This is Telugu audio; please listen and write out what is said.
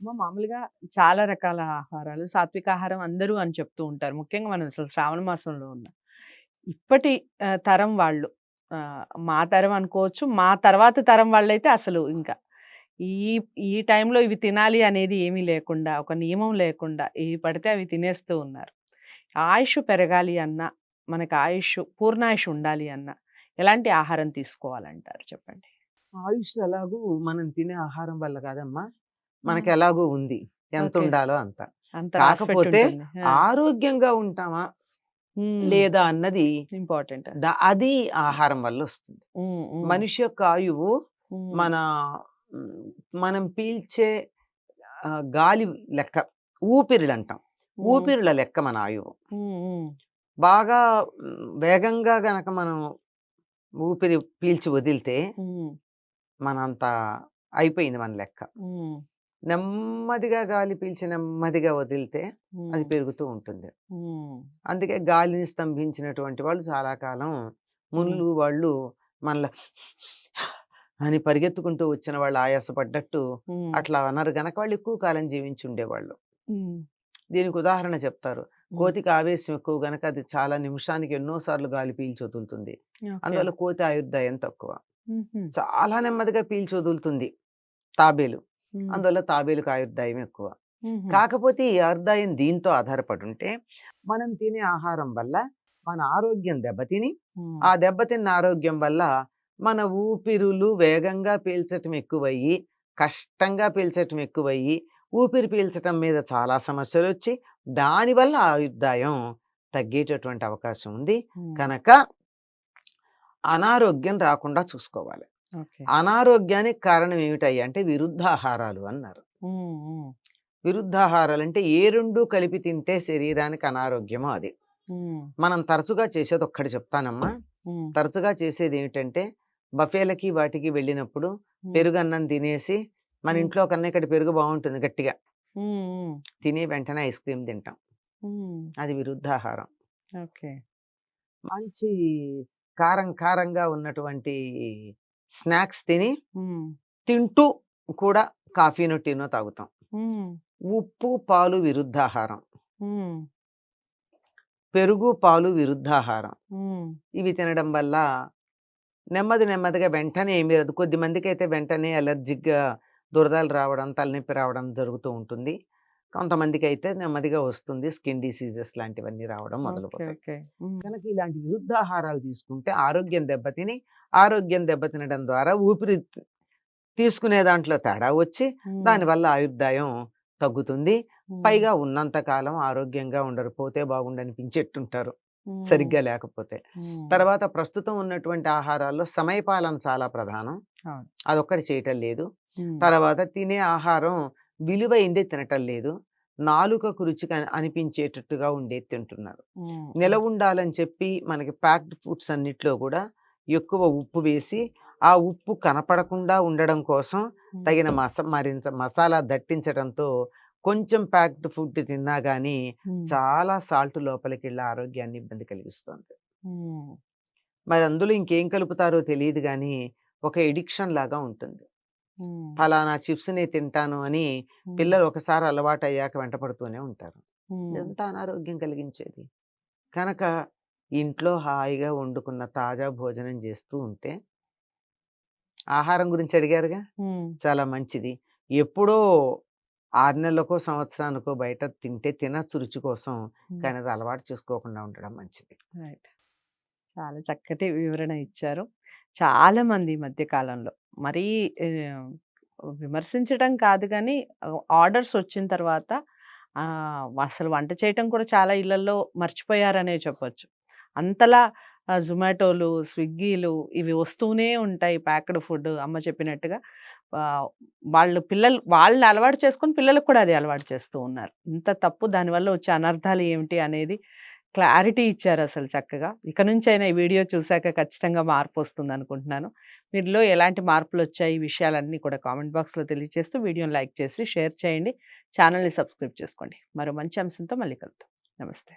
అమ్మ మామూలుగా చాలా రకాల ఆహారాలు. సాత్విక ఆహారం అందరూ అని చెప్తూ ఉంటారు. ముఖ్యంగా మనం అసలు శ్రావణ మాసంలో ఉన్న ఇప్పటి తరం వాళ్ళు. మా తరం అనుకోవచ్చు. మా తర్వాత తరం వాళ్ళైతే అసలు ఇంకా ఈ ఈ టైంలో ఇవి తినాలి అనేది ఏమీ లేకుండా ఒక నియమం లేకుండా ఇవి పడితే అవి తినేస్తూ ఉన్నారు. ఆయుష్ పెరగాలి అన్న మనకు ఆయుష్ పూర్ణాయుష్ ఉండాలి అన్న ఎలాంటి ఆహారం తీసుకోవాలంటారు చెప్పండి? ఆయుష్ ఎలాగూ మనం తినే ఆహారం వల్ల కాదమ్మా. మనకి. ఎలాగూ ఉంది. ఎంత. ఉండాలో అంత. కాకపోతే ఆరోగ్యంగా ఉంటామా? లేదా అన్నది ఇంపార్టెంట్ అది. ఆహారం వల్ల వస్తుంది. మనిషి యొక్క ఆయువు మన మనం పీల్చే గాలి లెక్క ఊపిరిలు అంటాం ఊపిరిల లెక్క మన ఆయువు. బాగా వేగంగా గనక మనం ఊపిరి పీల్చి వదిలితే మనంత అయిపోయింది మన లెక్క. నెమ్మదిగా గాలి పీల్చి నెమ్మదిగా వదిలితే అది పెరుగుతూ ఉంటుంది. అందుకే గాలిని స్తంభించినటువంటి వాళ్ళు చాలా కాలం మునులు వాళ్ళు మనలో అని పరిగెత్తుకుంటూ వచ్చిన వాళ్ళు ఆయాసపడ్డట్టు అట్లా అన్నారు గనక వాళ్ళు ఎక్కువ కాలం జీవించి ఉండేవాళ్ళు. దీనికి ఉదాహరణ చెప్తారు. కోతికి ఆవేశం ఎక్కువ గనక అది చాలా నిమిషానికి ఎన్నో సార్లు గాలి పీల్చి వదులుతుంది. అందువల్ల కోతి ఆయుర్దాయం తక్కువ. చాలా నెమ్మదిగా పీల్చి వదులుతుంది. తాబేలు. అందువల్ల తాబేలుకు ఆయుర్దాయం ఎక్కువ. కాకపోతే ఈ ఆయుర్దాయం దీంతో ఆధారపడి ఉంటే మనం తినే ఆహారం వల్ల మన ఆరోగ్యం దెబ్బతిని ఆ దెబ్బతిన్న ఆరోగ్యం వల్ల మన ఊపిరులు వేగంగా పీల్చటం ఎక్కువయ్యి కష్టంగా పీల్చటం ఎక్కువయ్యి ఊపిరి పీల్చటం మీద చాలా సమస్యలు వచ్చి దానివల్ల ఆయుర్దాయం తగ్గేటటువంటి అవకాశం ఉంది. కనుక అనారోగ్యం రాకుండా చూసుకోవాలి. అనారోగ్యానికి కారణం ఏమిటయ్యా అంటే విరుద్ధాహారాలు అన్నారు. విరుద్ధాహారాలు అంటే ఏ రెండు కలిపి తింటే శరీరానికి అనారోగ్యమో అది. మనం తరచుగా చేసేది ఒక్కటి చెప్తానమ్మా తరచుగా చేసేది ఏమిటంటే బఫేలకి వాటికి వెళ్ళినప్పుడు పెరుగు అన్నం తినేసి మన. ఇంట్లో కన్నా ఇక్కడ పెరుగు బాగుంటుంది గట్టిగా. తిని వెంటనే ఐస్ క్రీమ్ తింటాం. అది విరుద్ధాహారం. ఓకే. మంచి కారం కారంగా ఉన్నటువంటి స్నాక్స్ తిని తింటూ కూడా కాఫీనో టీనో తాగుతాం. ఉప్పు పాలు విరుద్ధాహారం. పెరుగు పాలు విరుద్ధాహారం. ఇవి తినడం వల్ల నెమ్మది నెమ్మదిగా వెంటనే ఏమీ రాదు కొద్ది మందికి అయితే వెంటనే అలర్జిక్గా దురదలు రావడం తలనొప్పి రావడం జరుగుతూ ఉంటుంది. కొంతమందికి అయితే నెమ్మదిగా వస్తుంది స్కిన్ డిసీజెస్ లాంటివన్నీ రావడం మొదలుపోతాయి. ఓకే. కనుక ఇలాంటి విరుద్ధాహారాలు తీసుకుంటే ఆరోగ్యం దెబ్బతిని ఆరోగ్యం దెబ్బతినడం ద్వారా ఊపిరి తీసుకునే దాంట్లో తేడా వచ్చి దానివల్ల ఆయుర్దాయం తగ్గుతుంది. పైగా ఉన్నంత కాలం ఆరోగ్యంగా ఉండరు పోతే బాగుండనిపించేట్టుంటారు సరిగ్గా లేకపోతే. తర్వాత ప్రస్తుతం ఉన్నటువంటి ఆహారాల్లో సమయపాలన చాలా ప్రధానం. అదొక్కటి చేయటం లేదు. తర్వాత తినే ఆహారం విలువైందే తినటం లేదు. నాలుకకు రుచిగా అనిపించేటట్టుగా ఉండేది తింటున్నారు. నిలవ ఉండాలని చెప్పి మనకి ప్యాక్డ్ ఫుడ్స్ అన్నిట్లో కూడా ఎక్కువ ఉప్పు వేసి ఆ ఉప్పు కనపడకుండా ఉండడం కోసం తగిన మస మరింత మసాలా దట్టించడంతో కొంచెం ప్యాక్డ్ ఫుడ్ తిన్నా కానీ చాలా సాల్ట్ లోపలికి వెళ్ళి ఆరోగ్యాన్ని ఇబ్బంది కలిగిస్తుంది. మరి అందులో ఇంకేం కలుపుతారో తెలియదు కానీ ఒక ఎడిక్షన్ లాగా ఉంటుంది. ఫలానా చిప్స్ని తింటాను అని పిల్లలు ఒకసారి అలవాటు అయ్యాక వెంటపడుతూనే ఉంటారు. ఎంత అనారోగ్యం కలిగించేది. కనుక ఇంట్లో హాయిగా వండుకున్న తాజా భోజనం చేస్తూ ఉంటే ఆహారం గురించి అడిగారుగా? చాలా మంచిది. ఎప్పుడో ఆరు నెలలకో సంవత్సరానికో బయట తింటే తినచ్చు రుచి కోసం కానీ అది అలవాటు చేసుకోకుండా ఉండడం మంచిది. రైట్. చాలా చక్కటి వివరణ ఇచ్చారు. చాలా మంది ఈ మధ్య కాలంలో. మరీ విమర్శించడం కాదు కానీ ఆర్డర్స్ వచ్చిన తర్వాత అసలు వంట చేయటం కూడా చాలా ఇళ్ళలో మర్చిపోయారనే చెప్పొచ్చు. అంతలా జొమాటోలు స్విగ్గీలు ఇవి వస్తూనే ఉంటాయి ప్యాక్డ్ ఫుడ్ అమ్మ చెప్పినట్టుగా. వాళ్ళు పిల్లలు వాళ్ళని అలవాటు చేసుకొని పిల్లలకు కూడా అది అలవాటు చేస్తూ ఉన్నారు. ఇంత తప్పు దానివల్ల వచ్చే అనర్థాలు ఏమిటి అనేది క్లారిటీ ఇచ్చారు అసలు చక్కగా. ఇక నుంచి అయినా ఈ వీడియో చూశాక ఖచ్చితంగా మార్పు వస్తుంది అనుకుంటున్నాను. మీరులో ఎలాంటి మార్పులు వచ్చాయి ఈ విషయాలన్నీ కూడా కామెంట్ బాక్స్లో తెలియజేస్తూ వీడియోని లైక్ చేసి షేర్ చేయండి. ఛానల్ని సబ్స్క్రైబ్ చేసుకోండి. మరో మంచి అంశంతో మళ్ళీ కలుద్దాం. నమస్తే.